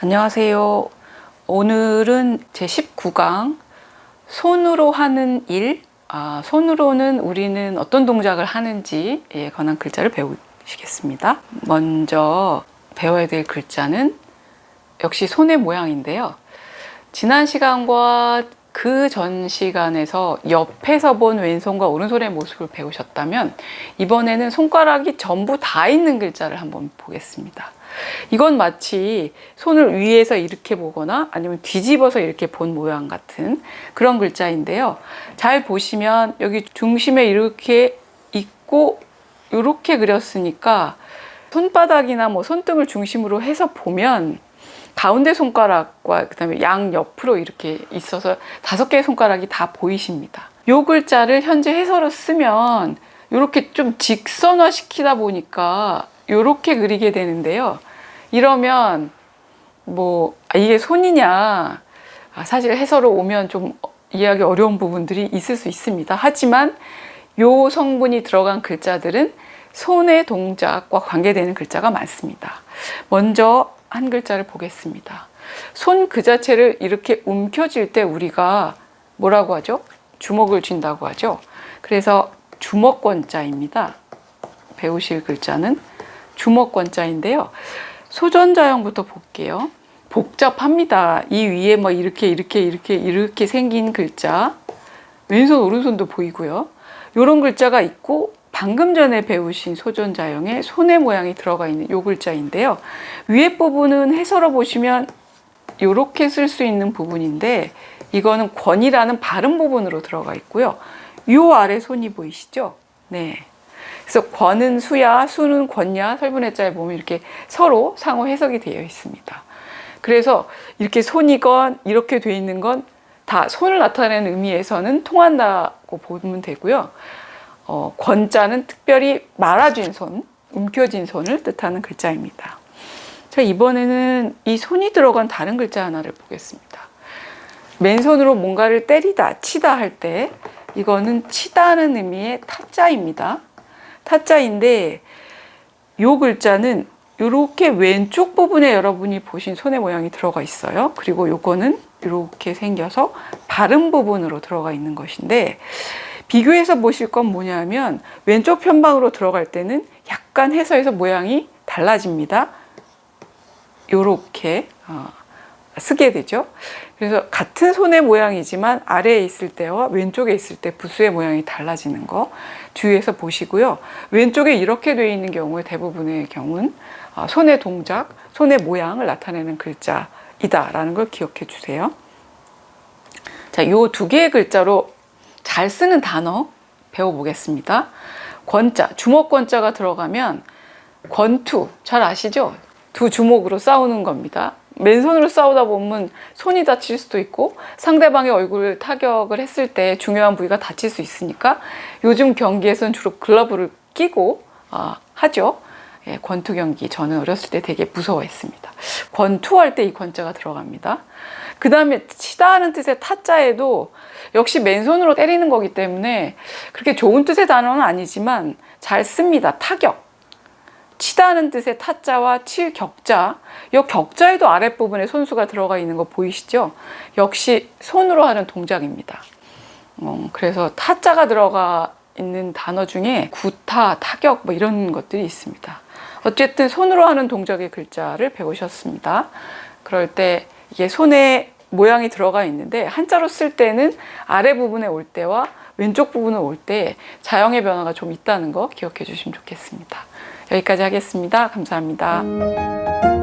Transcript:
안녕하세요. 오늘은 제 19강 손으로 하는 일, 아, 손으로는 우리는 어떤 동작을 하는지에 관한 글자를 배우시겠습니다. 먼저 배워야 될 글자는 역시 손의 모양인데요. 지난 시간과 그 전 시간에서 옆에서 본 왼손과 오른손의 모습을 배우셨다면 이번에는 손가락이 전부 다 있는 글자를 한번 보겠습니다. 이건 마치 손을 위에서 이렇게 보거나 아니면 뒤집어서 이렇게 본 모양 같은 그런 글자인데요. 잘 보시면 여기 중심에 이렇게 있고 이렇게 그렸으니까 손바닥이나 뭐 손등을 중심으로 해서 보면 가운데 손가락과 그다음에 양 옆으로 이렇게 있어서 다섯 개의 손가락이 다 보이십니다. 요 글자를 현재 해서로 쓰면 이렇게 좀 직선화 시키다 보니까 이렇게 그리게 되는데요. 이러면 뭐 아, 이게 손이냐 아, 사실 해서로 오면 좀 이해하기 어려운 부분들이 있을 수 있습니다. 하지만 요 성분이 들어간 글자들은 손의 동작과 관계되는 글자가 많습니다. 먼저 한 글자를 보겠습니다. 손 그 자체를 이렇게 움켜쥘 때 우리가 뭐라고 하죠? 주먹을 쥔다고 하죠. 그래서 주먹권자입니다. 배우실 글자는 주먹권자인데요. 소전자형부터 볼게요. 복잡합니다. 이 위에 뭐 이렇게 이렇게 이렇게 이렇게 생긴 글자 왼손 오른손도 보이고요. 이런 글자가 있고 방금 전에 배우신 소전자형의 손의 모양이 들어가 있는 요 글자인데요. 위에 부분은 해설어 보시면 이렇게 쓸 수 있는 부분인데 이거는 권이라는 발음 부분으로 들어가 있고요. 요 아래 손이 보이시죠? 네. 그래서 권은 수야, 수는 권야, 설분해자에 보면 이렇게 서로 상호 해석이 되어 있습니다. 그래서 이렇게 손이건 이렇게 돼 있는 건 다 손을 나타내는 의미에서는 통한다고 보면 되고요. 어, 권자는 특별히 말아준 손, 움켜쥔 손을 뜻하는 글자입니다. 자, 이번에는 이 손이 들어간 다른 글자 하나를 보겠습니다. 맨손으로 뭔가를 때리다, 치다 할 때 이거는 치다는 의미의 타자입니다. 타자인데 요 글자는 이렇게 왼쪽 부분에 여러분이 보신 손의 모양이 들어가 있어요. 그리고 요거는 이렇게 생겨서 발음 부분으로 들어가 있는 것인데 비교해서 보실 건 뭐냐면 왼쪽 편방으로 들어갈 때는 약간 해서해서 모양이 달라집니다. 요렇게 어, 쓰게 되죠. 그래서 같은 손의 모양이지만 아래에 있을 때와 왼쪽에 있을 때 부수의 모양이 달라지는 거 주의해서 보시고요. 왼쪽에 이렇게 되어 있는 경우에 대부분의 경우는 어, 손의 동작, 손의 모양을 나타내는 글자이다라는 걸 기억해 주세요. 자, 요 두 개의 글자로 잘 쓰는 단어 배워보겠습니다. 권자, 주먹 권자가 들어가면 권투, 잘 아시죠? 두 주먹으로 싸우는 겁니다. 맨손으로 싸우다 보면 손이 다칠 수도 있고 상대방의 얼굴을 타격을 했을 때 중요한 부위가 다칠 수 있으니까 요즘 경기에서는 주로 글러브를 끼고 아, 하죠. 예, 권투 경기 저는 어렸을 때 되게 무서워했습니다. 권투할 때 이 권자가 들어갑니다. 그 다음에 치다하는 뜻의 타자에도 역시 맨손으로 때리는 거기 때문에 그렇게 좋은 뜻의 단어는 아니지만 잘 씁니다. 타격. 치다는 뜻의 타자와 칠 격자, 이 격자에도 아랫부분에 손수가 들어가 있는 거 보이시죠? 역시 손으로 하는 동작입니다. 어, 그래서 타자가 들어가 있는 단어 중에 구타, 타격 뭐 이런 것들이 있습니다. 어쨌든 손으로 하는 동작의 글자를 배우셨습니다. 그럴 때 이게 손에 모양이 들어가 있는데 한자로 쓸 때는 아래 부분에 올 때와 왼쪽 부분에 올 때 자형의 변화가 좀 있다는 거 기억해 주시면 좋겠습니다. 여기까지 하겠습니다. 감사합니다.